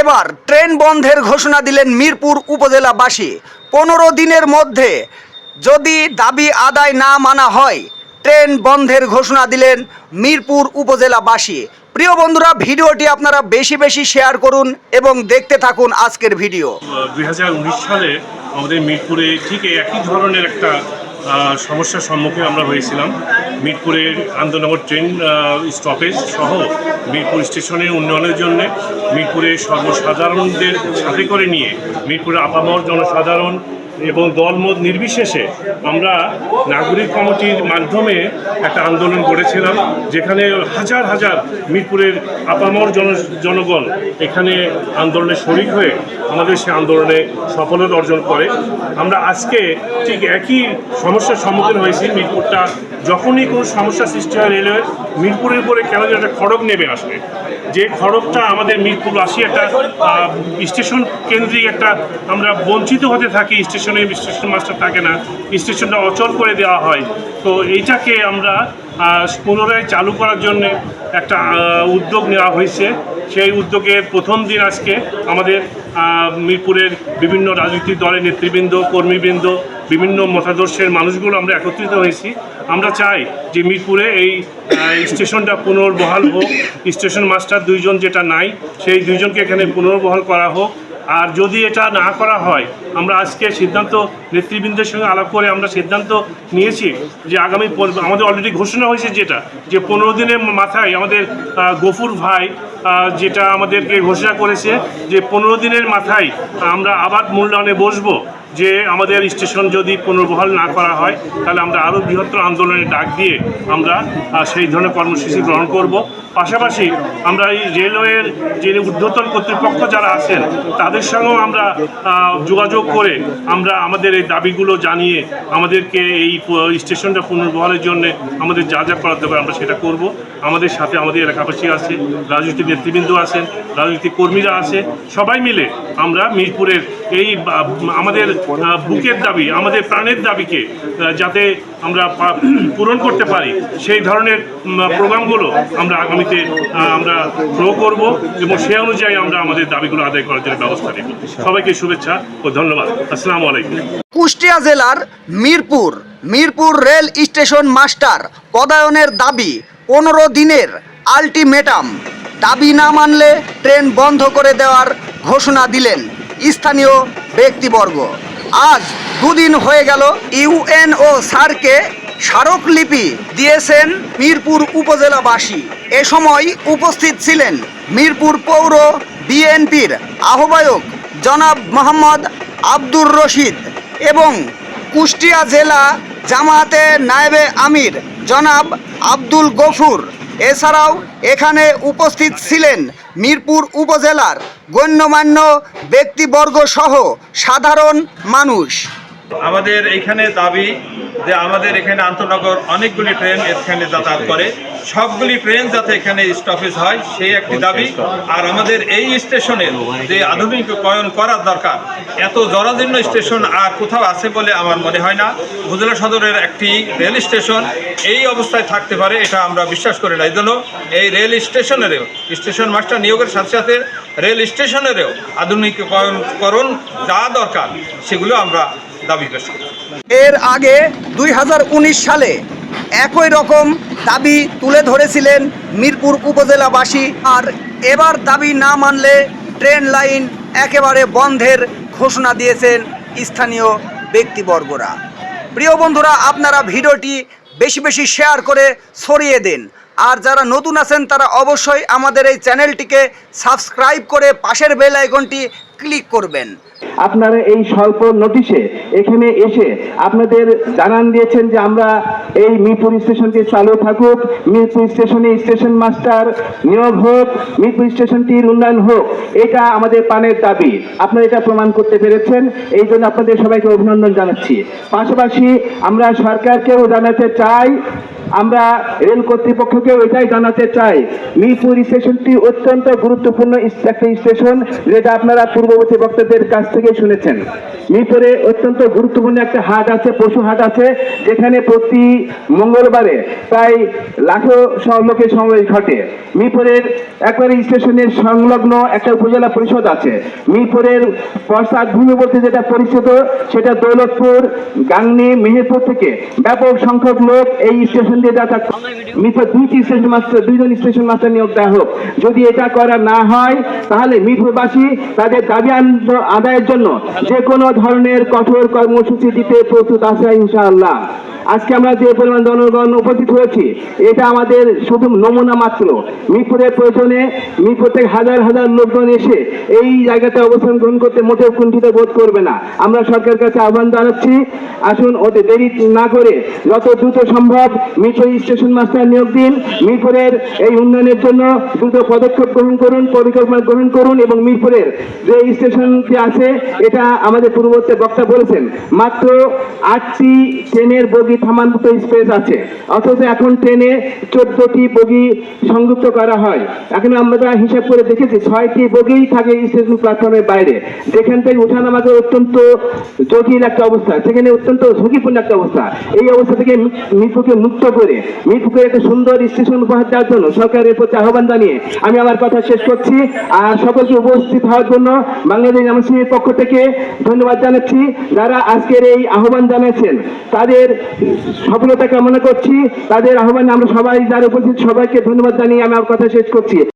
এবার ট্রেন বন্ধের ঘোষণা দিলেন মিরপুর উপজেলাবাসী। পনেরো দিনের মধ্যে যদি দাবি আদায় না মানা হয়, ট্রেন বন্ধের ঘোষণা দিলেন মিরপুর উপজেলাবাসী। প্রিয় বন্ধুরা, ভিডিওটি আপনারা বেশি বেশি শেয়ার করুন এবং দেখতে থাকুন আজকের ভিডিও। দুই সালে আমাদের মিরপুরে ঠিক একই ধরনের একটা সমস্যার সম্মুখীন আমরা হয়েছিলাম। মিরপুরের আন্দোলনগর ট্রেন স্টপেজ সহ মিরপুর স্টেশনের উন্নয়নের জন্য মিরপুরের সর্বসাধারণদের সাথে করে নিয়ে মিরপুরের আপামর জনসাধারণ এবং দলমত নির্বিশেষে আমরা নাগরিক কমিটির মাধ্যমে একটা আন্দোলন করেছিলাম, যেখানে হাজার হাজার মিরপুরের আপামর জন, জনগণ এখানে আন্দোলনে শরিক হয়ে আমাদের সে আন্দোলনে সফলতা অর্জন করে। আমরা আজকে ঠিক একই সমস্যার সম্মুখীন হয়েছি, মিরপুরটা যখনই কোনো সমস্যা সৃষ্টি হয় রেলওয়ে, মিরপুরের উপরে কেন যে একটা খড়গ নেমে আসে। যে খড়গটা আমাদের মিরপুর আসি একটা স্টেশন কেন্দ্রিক একটা আমরা বঞ্চিত হতে থাকি, স্টেশনে স্টেশন মাস্টার থাকে না, স্টেশনটা অচল করে দেওয়া হয়। তো এইটাকে আমরা পুনরায় চালু করার জন্য একটা উদ্যোগ নেওয়া হয়েছে। সেই উদ্যোগের প্রথম দিন আজকে আমাদের মিরপুরের বিভিন্ন রাজনৈতিক দলের নেতৃবৃন্দ, কর্মীবৃন্দ বিভিন্ন মতাদর্শের মানুষগুলো আমরা একত্রিত হয়েছি। আমরা চাই যে মিরপুরে এই স্টেশনটা পুনর্বহাল হোক। স্টেশন মাস্টার দুইজন যেটা নাই, সেই দুইজনকে এখানে পুনর্বহাল করা হোক। আর যদি এটা না করা হয়, আমরা আজকে সিদ্ধান্ত নেতৃবৃন্দের সঙ্গে আলাপ করে আমরা সিদ্ধান্ত নিয়েছি যে আগামী আমাদের অলরেডি ঘোষণা হয়েছে যেটা, যে পনেরো দিনের মাথায় আমাদের গফুর ভাই যেটা আমাদেরকে ঘোষণা করেছে যে পনেরো দিনের মাথায় আমরা আবার মূল্যায়নে বসবো। যে আমাদের স্টেশন যদি পুনর্বহাল না করা হয়, তাহলে আমরা আরও বৃহত্তর আন্দোলনের ডাক দিয়ে আমরা সেই ধরনের কর্মসূচি গ্রহণ করব। পাশাপাশি আমরা এই রেলওয়ের যে ঊর্ধ্বতন কর্তৃপক্ষ যারা আছেন, তাদের সঙ্গেও আমরা যোগাযোগ করে আমরা আমাদের এই দাবিগুলো জানিয়ে আমাদেরকে এই স্টেশনটা পুনর্বহালের জন্য আমাদের যা যা করাতে হবে আমরা সেটা করব। আমাদের সাথে আমাদের এলাকাবাসী আছে, রাজনৈতিক নেতৃবৃন্দ আছেন, রাজনৈতিক কর্মীরা আছে, সবাই মিলে আমরা মিরপুরের এই আমাদের বুকের দাবি, আমাদের প্রাণের দাবিকে যাতে আমরা পূরণ করতে পারি, সেই ধরনের প্রোগ্রামগুলো আমরা আগামীতে আমরা প্রো করব এবং সে অনুযায়ী আমরা আমাদের দাবিগুলো আদায় করার জন্য ব্যবস্থা নেব। সবাইকে শুভেচ্ছা ও ধন্যবাদ। আসসালামু আলাইকুম। কুষ্টিয়া জেলার Mirpur Mirpur rail station master পদায়নের দাবি, পনেরো দিনের আলটিমেটাম। দাবি না মানলে ট্রেন বন্ধ করে দেওয়ার ঘোষণা দিলেন। স্থানীয় ব্যক্তিবর্গ। আজ দুদিন হয়ে গেল ইউএনও স্যারকে স্মারকলিপি দিয়েছেন মিরপুর উপজেলাবাসী। এ সময় উপস্থিত ছিলেন মিরপুর পৌর বিএনপির আহ্বায়ক জনাব মোহাম্মদ আব্দুর রশিদ এবং কুষ্টিয়া জেলা জামাতে নায়েবে আমির জনাব আব্দুল গফুর। এছাড়াও এখানে উপস্থিত ছিলেন মিরপুর উপজেলার গণ্যমান্য ব্যক্তিবর্গসহ সাধারণ মানুষ। আমাদের এখানে দাবি যে আমাদের এখানে আন্তনগর অনেকগুলি ট্রেন এখানে যাতায়াত করে। সবগুলি ট্রেন যাতে এখানে স্টপেজ হয়, সেই একটি দাবি। আর আমাদের এই স্টেশনের যে আধুনিকীকরণ করার দরকার, এত জরাজীর্ণ স্টেশন আর কোথাও আছে বলে আমার মনে হয় না। উপজেলা সদরের একটি রেল স্টেশন, এই অবস্থায় থাকতে পারে, এটা আমরা বিশ্বাস করি না। এই জন্য এই রেল স্টেশনেরও, স্টেশন মাস্টার নিয়োগের সাথে সাথে রেল স্টেশনেরও আধুনিকীকরণ যা দরকার, সেগুলো আমরা দাবি পেশ এর আগে দুই হাজার উনিশ সালে একই রকম দাবি তুলে ধরেছিলেন মিরপুর উপজেলাবাসী। আর এবার দাবি না মানলে ট্রেন লাইন একেবারে বন্ধের ঘোষণা দিয়েছেন স্থানীয় ব্যক্তিবর্গরা। প্রিয় বন্ধুরা, আপনারা ভিডিওটি বেশি বেশি শেয়ার করে ছড়িয়ে দিন। আর যারা নতুন আছেন, তারা অবশ্যই আমাদের এই চ্যানেলটিকে সাবস্ক্রাইব করে পাশের বেল আইকনটি ক্লিক করবেন। আপনারা এই স্বল্প নোটিশে এখানে এসে আপনাদের জানান দিয়েছেন যে আমরা এই মিরপুর স্টেশনটি চালু থাকুক, মিরপুর স্টেশনে স্টেশন মাস্টার নিয়োগ হোক, মিরপুর স্টেশনটির উন্নয়ন হোক, এটা আমাদের পানের দাবি। আপনারা এটা প্রমাণ করতে পেরেছেন, এই জন্য আপনাদের সবাইকে অভিনন্দন জানাচ্ছি। পাশাপাশি আমরা সরকারকেও জানাতে চাই আমরা রেল কর্তৃপক্ষকেও এটাই জানাতে চাই। মিরপুর স্টেশনটি অত্যন্ত গুরুত্বপূর্ণ একটা স্টেশন, যেটা আপনারা পূর্ববর্তী বক্তাদের কাছ থেকে শুনেছেন। মিরপুরে অত্যন্ত গুরুত্বপূর্ণ একটা হাট আছে, পশু হাট আছে, যেখানে প্রতি মঙ্গলবারে প্রায় লাখো লোকের সমাবেশ ঘটে। মিরপুরের একবারে স্টেশনের সংলগ্ন একটা উপজেলা পরিষদ আছে। মিরপুরের পশ্চাৎ ভূমি বলতে যেটা পরিচিত, সেটা দৌলতপুর, গাংনি, মেহেরপুর থেকে ব্যাপক সংখ্যক লোক এই স্টেশন দিয়ে দেওয়া থাকতো মিরপুর দুইটি স্টেশন মাস্টার দুইজন স্টেশন মাস্টার নিয়োগ দেওয়া হোক। যদি এটা করা না হয় তাহলে মিরপুরবাসী তাদের দাবি আদায়ের জন্য যে কোনো ধরনের কঠোর কর্মসূচি দিতে প্রস্তুত আছে ইনশাআল্লাহ। আজকে আমরা যে পরিমাণ জনগণ উপস্থিত হয়েছি, এটা আমাদের শুধু নমুনা মাত্র। মিরপুরের প্রয়োজনে মিরপুর থেকে হাজার হাজার লোকজন এসে এই জায়গাতে অবস্থান গ্রহণ করতে মোটেও কুণ্ঠিত বোধ করবে না। আমরা সরকারের কাছে আহ্বান জানাচ্ছি, আসুন ওতে দেরি না করে যত দ্রুত সম্ভব মিরপুর স্টেশন মাস্টার নিয়োগ দিন। মিরপুরের এই উন্নয়নের জন্য দ্রুত পদক্ষেপ গ্রহণ করুন, পরিকল্পনা গ্রহণ করুন এবং মিরপুরের যে স্টেশনটি আছে, এটা আমাদের পূর্ববর্তী বক্তা বলেছেন, মাত্র আটটি ট্রেনের বগি থামান মতো স্পেস আছে। অথচ এখন ট্রেনে চোদ্দটি বগি সংযুক্ত করা হয়। এখন আমরা হিসাব করে দেখেছি, ছয়টি বগিই থাকে স্টেশন প্ল্যাটফর্মের বাইরে। যেখান থেকে ওঠানামা করে অত্যন্ত জটিল একটা অবস্থা, সেখানে অত্যন্ত ঝুঁকিপূর্ণ একটা অবস্থা। এই অবস্থা থেকে মিরপুরকে মুক্ত করে, মিরপুরকে একটা সুন্দর স্টেশন উপহার দেওয়ার জন্য সরকারের প্রতি আহ্বান জানিয়ে আমি আমার কথা শেষ করছি। আর সকলকে উপস্থিত হওয়ার জন্য বাংলাদেশ জামাসিংহের পক্ষ থেকে ধন্যবাদ জানাচ্ছি। যারা আজকের এই আহ্বান জানিয়েছেন, তাদের সফলতা কামনা করছি। তাদের আহ্বানে আমরা সবাই যারা উপস্থিত সবাইকে ধন্যবাদ জানিয়ে আমি আমার কথা শেষ করছি।